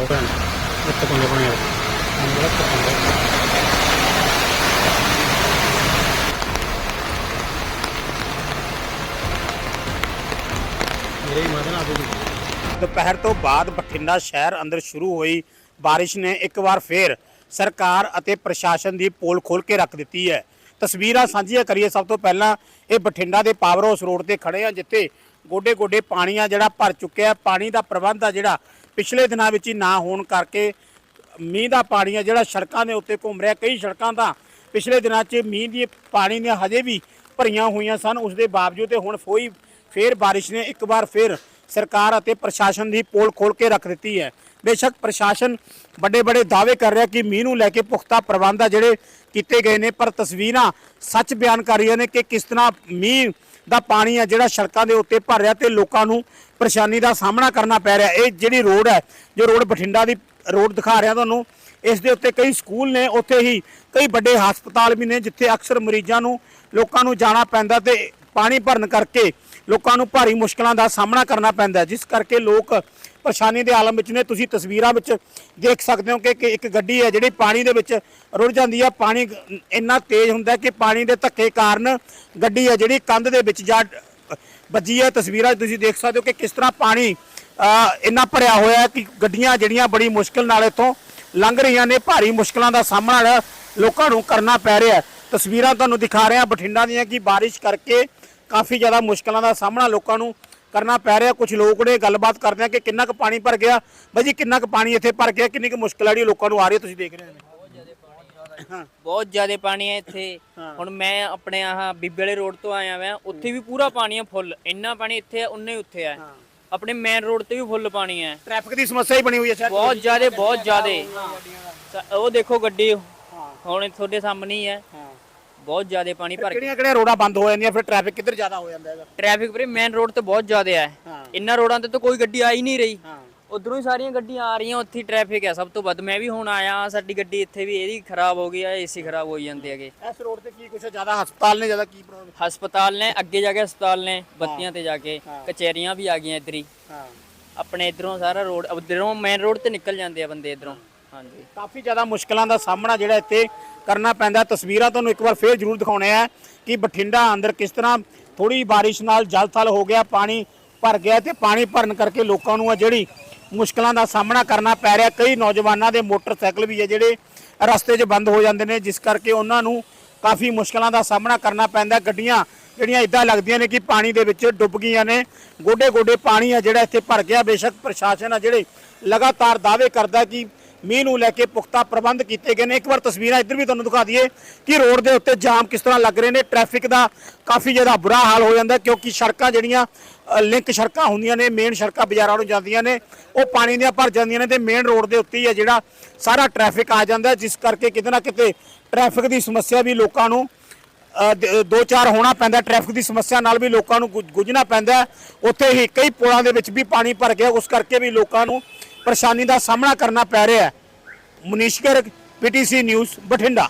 ਪਾਣੀ ਆ ਅੰਦਰ ਤੱਕ ਮੇਰੇ ਹੀ ਮਦਨ ਦੁਪਹਿਰ ਤੋਂ ਬਾਅਦ ਬਠਿੰਡਾ ਸ਼ਹਿਰ ਅੰਦਰ ਸ਼ੁਰੂ ਹੋਈ ਬਾਰਿਸ਼ ਨੇ ਇੱਕ ਵਾਰ ਫੇਰ ਸਰਕਾਰ ਅਤੇ ਪ੍ਰਸ਼ਾਸਨ ਦੀ ਪੋਲ ਖੋਲ ਕੇ ਰੱਖ ਦਿੱਤੀ ਹੈ। ਤਸਵੀਰਾਂ ਸਾਂਝੀਆਂ ਕਰੀਏ ਸਭ ਤੋਂ ਪਹਿਲਾਂ ਇਹ ਬਠਿੰਡਾ ਦੇ ਪਾਵਰ ਹਾਊਸ ਰੋਡ ਤੇ ਖੜੇ ਆ ਜਿੱਥੇ ਗੋਡੇ ਗੋਡੇ ਪਾਣੀ ਆ ਜਿਹੜਾ ਭਰ ਚੁੱਕਿਆ ਪਾਣੀ ਦਾ ਪ੍ਰਬੰਧ ਆ ਜਿਹੜਾ ਪਿਛਲੇ ਦਿਨਾਂ ਵਿੱਚ ਹੀ ਨਾ ਹੋਣ ਕਰਕੇ ਮੀਂਹ ਦਾ ਪਾਣੀ ਆ ਜਿਹੜਾ ਸੜਕਾਂ ਦੇ ਉੱਤੇ ਘੁੰਮ ਰਿਹਾ, ਕਈ ਸੜਕਾਂ ਤਾਂ ਪਿਛਲੇ ਦਿਨਾਂ 'ਚ ਮੀਂਹ ਦੀ ਪਾਣੀ ਨੇ ਹਜੇ ਵੀ ਭਰੀਆਂ ਹੋਈਆਂ ਸਨ। ਉਸ ਦੇ ਬਾਵਜੂਦ ਤੇ ਹੁਣ ਫੋਈ ਫੇਰ ਬਾਰਿਸ਼ ਨੇ ਇੱਕ ਵਾਰ ਫੇਰ ਸਰਕਾਰ ਅਤੇ ਪ੍ਰਸ਼ਾਸਨ ਦੀ ਪੋਲ ਖੋਲ ਕੇ ਰੱਖ ਦਿੱਤੀ ਹੈ। ਬੇਸ਼ੱਕ ਪ੍ਰਸ਼ਾਸਨ ਵੱਡੇ ਵੱਡੇ ਦਾਅਵੇ ਕਰ ਰਿਹਾ ਕਿ ਮੀਂਹ ਨੂੰ ਲੈ ਕੇ ਪੁਖਤਾ ਪ੍ਰਬੰਧ ਆ ਜਿਹੜੇ ਕੀਤੇ ਗਏ ਨੇ, ਪਰ ਤਸਵੀਰਾਂ ਸੱਚ ਬਿਆਨ ਕਰ ਰਹੀਆਂ ਨੇ ਕਿ ਕਿਸ ਤਰ੍ਹਾਂ ਮੀਂਹ ਦਾ ਪਾਣੀ ਆ ਜਿਹੜਾ ਸੜਕਾਂ ਦੇ ਉੱਤੇ ਭਰ ਰਿਹਾ ਤੇ ਲੋਕਾਂ ਨੂੰ ਪਰੇਸ਼ਾਨੀ ਦਾ ਸਾਹਮਣਾ ਕਰਨਾ ਪੈ ਰਿਹਾ। ਇਹ ਜਿਹੜੀ ਰੋਡ ਹੈ, ਜੋ ਰੋਡ ਬਠਿੰਡਾ ਦੀ ਰੋਡ ਦਿਖਾ ਰਿਹਾ ਤੁਹਾਨੂੰ, ਇਸ ਦੇ ਉੱਤੇ ਕਈ ਸਕੂਲ ਨੇ, ਉੱਥੇ ਹੀ ਕਈ ਵੱਡੇ ਹਸਪਤਾਲ ਵੀ ਨੇ, ਜਿੱਥੇ ਅਕਸਰ ਮਰੀਜ਼ਾਂ ਨੂੰ, ਲੋਕਾਂ ਨੂੰ ਜਾਣਾ ਪੈਂਦਾ ਤੇ ਪਾਣੀ ਭਰਨ ਕਰਕੇ ਲੋਕਾਂ ਨੂੰ ਭਾਰੀ ਮੁਸ਼ਕਲਾਂ ਦਾ ਸਾਹਮਣਾ ਕਰਨਾ ਪੈਂਦਾ ਜਿਸ ਕਰਕੇ ਲੋਕ ਪਰੇਸ਼ਾਨੀ ਦੇ ਆਲਮ ਵਿੱਚ ਨੇ ਤੁਸੀਂ ਤਸਵੀਰਾਂ ਵਿੱਚ ਦੇਖ ਸਕਦੇ ਹੋ ਕਿ ਕਿ ਇੱਕ ਗੱਡੀ ਹੈ ਜਿਹੜੀ ਪਾਣੀ ਦੇ ਵਿੱਚ ਰੁੜ ਜਾਂਦੀ ਹੈ ਪਾਣੀ ਇੰਨਾ ਤੇਜ਼ ਹੁੰਦਾ ਕਿ ਪਾਣੀ ਦੇ ਧੱਕੇ ਕਾਰਨ ਗੱਡੀ ਹੈ ਜਿਹੜੀ ਕੰਧ ਦੇ ਵਿੱਚ ਜਾ ਵੱਜੀ ਹੈ। ਤਸਵੀਰਾਂ 'ਚ ਤੁਸੀਂ ਦੇਖ ਸਕਦੇ ਹੋ ਕਿ ਕਿਸ ਤਰ੍ਹਾਂ ਪਾਣੀ ਅ, ਇੰਨਾ ਭਰਿਆ ਹੋਇਆ ਹੈ ਕਿ ਗੱਡੀਆਂ ਜਿਹੜੀਆਂ ਬੜੀ ਮੁਸ਼ਕਲ ਨਾਲ ਇੱਥੋਂ ਲੰਘ ਰਹੀਆਂ ਨੇ। ਭਾਰੀ ਮੁਸ਼ਕਲਾਂ ਦਾ ਸਾਹਮਣਾ ਲੋਕਾਂ ਨੂੰ ਕਰਨਾ ਪੈ ਰਿਹਾ ਤਸਵੀਰਾਂ ਤੁਹਾਨੂੰ ਦਿਖਾ ਰਹੇ ਹਾਂ ਬਠਿੰਡਾ ਦੀਆਂ ਕਿ ਬਾਰਿਸ਼ ਕਰਕੇ ਕਾਫੀ ਜ਼ਿਆਦਾ ਮੁਸ਼ਕਲਾਂ ਦਾ ਸਾਹਮਣਾ ਲੋਕਾਂ ਨੂੰ ਕਰਨਾ ਪੈ ਰਿਹਾ। ਕੁਝ ਲੋਕ ਨੇ ਗੱਲਬਾਤ ਕਰਦੇ ਆ ਕਿ ਕਿੰਨਾ ਕੁ ਪਾਣੀ ਭਰ ਗਿਆ। ਬਾਈ ਜੀ ਕਿੰਨਾ ਕੁ ਪਾਣੀ ਇੱਥੇ ਭਰ ਗਿਆ? ਕਿੰਨੀ ਕੁ ਮੁਸ਼ਕਲ ਆ ਜਿਹੜੀ ਲੋਕਾਂ ਨੂੰ ਆ ਰਹੀ ਹੈ ਤੁਸੀਂ ਦੇਖ ਰਹੇ ਹੋ ਬਹੁਤ ਜ਼ਿਆਦਾ ਪਾਣੀ ਹੈ। ਇੱਥੇ। ਹੁਣ ਮੈਂ ਆਪਣੇ ਆਹ ਬੀਬੇ ਵਾਲੇ ਰੋਡ ਤੋਂ ਆਇਆ ਮੈਂ ਉੱਥੇ ਵੀ ਪੂਰਾ ਪਾਣੀ ਹੈ ਫੁੱਲ। ਇੰਨਾ ਪਾਣੀ ਇੱਥੇ ਹੈ ਉਨੇ ਹੀ ਉੱਥੇ ਹੈ। ਆਪਣੇ ਮੇਨ ਰੋਡ ਤੇ ਵੀ ਫੁੱਲ ਪਾਣੀ ਹੈ ਟ੍ਰੈਫਿਕ ਦੀ ਸਮੱਸਿਆ ਹੀ ਬਣੀ ਹੋਈ ਹੈ ਸ਼ਾਇਦ। ਬਹੁਤ ਜ਼ਿਆਦਾ ਬਹੁਤ ਜ਼ਿਆਦਾ। ਉਹ ਦੇਖੋ ਗੱਡੀ। ਹੁਣ ਤੁਹਾਡੇ ਸਾਹਮਣੇ ਹੀ ਹੈ। ਬਹੁਤ ਜ਼ਿਆਦਾ ਪਾਣੀ ਭਰ ਗਿਆ ਕਿਹੜੀਆਂ ਕਿਹੜੀਆਂ ਰੋਡਾਂ ਬੰਦ ਹੋ ਜਾਂਦੀਆਂ? ਫਿਰ ਟ੍ਰੈਫਿਕ ਕਿੱਧਰ ਜ਼ਿਆਦਾ ਹੋ ਜਾਂਦਾ ਹੈਗਾ ਟ੍ਰੈਫਿਕ ਵੀਰੇ ਮੇਨ ਰੋਡ ਤੇ ਬਹੁਤ ਜ਼ਿਆਦਾ ਹੈ। ਹਾਂ। ਇੰਨਾ ਰੋਡਾਂ ਤੇ ਤਾਂ ਕੋਈ ਗੱਡੀ ਆ ਹੀ ਨਹੀਂ ਰਹੀ। ਹਾਂ। ਉਧਰੋਂ ਹੀ ਸਾਰੀਆਂ ਗੱਡੀਆਂ ਆ ਰਹੀਆਂ ਉੱਥੇ ਟ੍ਰੈਫਿਕ ਹੈ। ਸਭ ਤੋਂ ਵੱਧ ਮੈਂ ਵੀ ਹੁਣ ਆਇਆ ਸਾਡੀ ਗੱਡੀ ਇੱਥੇ ਵੀ ਇਹਦੀ ਖਰਾਬ ਹੋ ਗਈ ਆ ਏਸੀ ਖਰਾਬ ਹੋਈ ਜਾਂਦੇ ਹੈਗੇ। ਇਸ ਰੋਡ ਤੇ ਕੀ ਕੁਛ ਹੈ? ਜ਼ਿਆਦਾ ਹਸਪਤਾਲ ਨੇ ਜ਼ਿਆਦਾ ਕੀ ਪ੍ਰੋਬਲਮ ਹਸਪਤਾਲ ਨੇ ਅੱਗੇ ਜਾ ਕੇ ਹਸਪਤਾਲ ਨੇ ਬੱਤੀਆਂ ਤੇ ਜਾ ਕੇ ਕਚਹਿਰੀਆਂ ਵੀ ਆ ਗਈਆਂ ਇੱਧਰ ਹੀ। ਹਾਂ। ਆਪਣੇ ਇਧਰੋਂ ਸਾਰਾ ਰੋਡ ਉਧਰੋਂ ਮੇਨ ਰੋਡ ਤੇ ਨਿਕਲ ਜਾਂਦੇ ਆ ਬੰਦੇ ਇਧਰੋਂ। ਹਾਂਜੀ। ਕਾਫੀ ਜ਼ਿਆਦਾ ਮੁਸ਼ਕਲਾਂ ਦਾ ਸਾਹਮਣਾ ਜਿਹੜਾ ਇੱਥੇ ਕਰਨਾ ਪੈਂਦਾ। ਤਸਵੀਰਾਂ ਤੁਹਾਨੂੰ ਇੱਕ ਵਾਰ ਫੇਰ ਜ਼ਰੂਰ ਦਿਖਾਉਣੇ ਆ ਕਿ ਬਠਿੰਡਾ ਅੰਦਰ ਕਿਸ ਤਰ੍ਹਾਂ ਥੋੜੀ ਬਾਰਿਸ਼ ਨਾਲ ਜਲ-ਥਲ ਹੋ ਗਿਆ, ਪਾਣੀ ਭਰ ਗਿਆ ਤੇ ਪਾਣੀ ਭਰਨ ਕਰਕੇ ਲੋਕਾਂ ਨੂੰ ਆ ਜਿਹੜੀ ਮੁਸ਼ਕਲਾਂ ਦਾ ਸਾਹਮਣਾ ਕਰਨਾ ਪੈ ਰਿਹਾ। ਕਈ ਨੌਜਵਾਨਾਂ ਦੇ ਮੋਟਰਸਾਈਕਲ ਵੀ ਹੈ ਜਿਹੜੇ ਰਸਤੇ 'ਚ ਬੰਦ ਹੋ ਜਾਂਦੇ ਨੇ, ਜਿਸ ਕਰਕੇ ਉਹਨਾਂ ਨੂੰ ਕਾਫੀ ਮੁਸ਼ਕਲਾਂ ਦਾ ਸਾਹਮਣਾ ਕਰਨਾ ਪੈਂਦਾ। ਗੱਡੀਆਂ ਜਿਹੜੀਆਂ ਇਦਾਂ ਲੱਗਦੀਆਂ ਨੇ ਕਿ ਪਾਣੀ ਦੇ ਵਿੱਚ ਡੁੱਬ ਗਈਆਂ ਨੇ। ਗੋਡੇ ਗੋਡੇ ਪਾਣੀ ਆ ਜਿਹੜਾ ਇੱਥੇ ਭਰ ਗਿਆ। ਬੇਸ਼ੱਕ ਪ੍ਰਸ਼ਾਸਨ ਆ ਜਿਹੜੇ ਲਗਾਤਾਰ ਦਾਅਵੇ ਕਰਦਾ ਕਿ ਮੀਂਹ ਨੂੰ ਲੈ ਕੇ ਪੁਖਤਾ ਪ੍ਰਬੰਧ ਕੀਤੇ ਗਏ ਨੇ। ਇੱਕ ਵਾਰ ਤਸਵੀਰਾਂ ਇੱਧਰ ਵੀ ਤੁਹਾਨੂੰ ਦਿਖਾ ਦਈਏ ਕਿ ਰੋਡ ਦੇ ਉੱਤੇ ਜਾਮ ਕਿਸ ਤਰ੍ਹਾਂ ਲੱਗ ਰਹੇ ਨੇ। ਟ੍ਰੈਫਿਕ ਦਾ ਕਾਫੀ ਜ਼ਿਆਦਾ ਬੁਰਾ ਹਾਲ ਹੋ ਜਾਂਦਾ ਕਿਉਂਕਿ ਸੜਕਾਂ ਜਿਹੜੀਆਂ ਲਿੰਕ ਸੜਕਾਂ ਹੁੰਦੀਆਂ ਨੇ ਮੇਨ ਸੜਕਾਂ ਬਾਜ਼ਾਰਾਂ ਨੂੰ ਜਾਂਦੀਆਂ ਨੇ। ਉਹ ਪਾਣੀ ਦੀਆਂ ਭਰ ਜਾਂਦੀਆਂ ਨੇ ਤੇ ਮੇਨ ਰੋਡ ਦੇ ਉੱਤੇ ਹੀ ਹੈ ਜਿਹੜਾ ਸਾਰਾ ਟ੍ਰੈਫਿਕ ਆ ਜਾਂਦਾ ਜਿਸ ਕਰਕੇ ਕਿਤੇ ਨਾ ਕਿਤੇ ਟ੍ਰੈਫਿਕ ਦੀ ਸਮੱਸਿਆ ਵੀ ਲੋਕਾਂ ਨੂੰ ਦੋ ਚਾਰ ਹੋਣਾ ਪੈਂਦਾ। ਟ੍ਰੈਫਿਕ ਦੀ ਸਮੱਸਿਆ ਨਾਲ ਵੀ ਲੋਕਾਂ ਨੂੰ ਗੁ- ਗੁੱਝਣਾ ਪੈਂਦਾ ਉੱਥੇ ਹੀ ਕਈ ਪੁਲਾਂ ਦੇ ਵਿੱਚ ਵੀ ਪਾਣੀ ਭਰ ਗਿਆ। ਉਸ ਕਰਕੇ ਵੀ ਲੋਕਾਂ ਨੂੰ ਪਰੇਸ਼ਾਨੀ ਦਾ ਸਾਹਮਣਾ ਕਰਨਾ ਪੈ ਰਿਹਾ ਹੈ। Manish Garg PTC news Bathinda.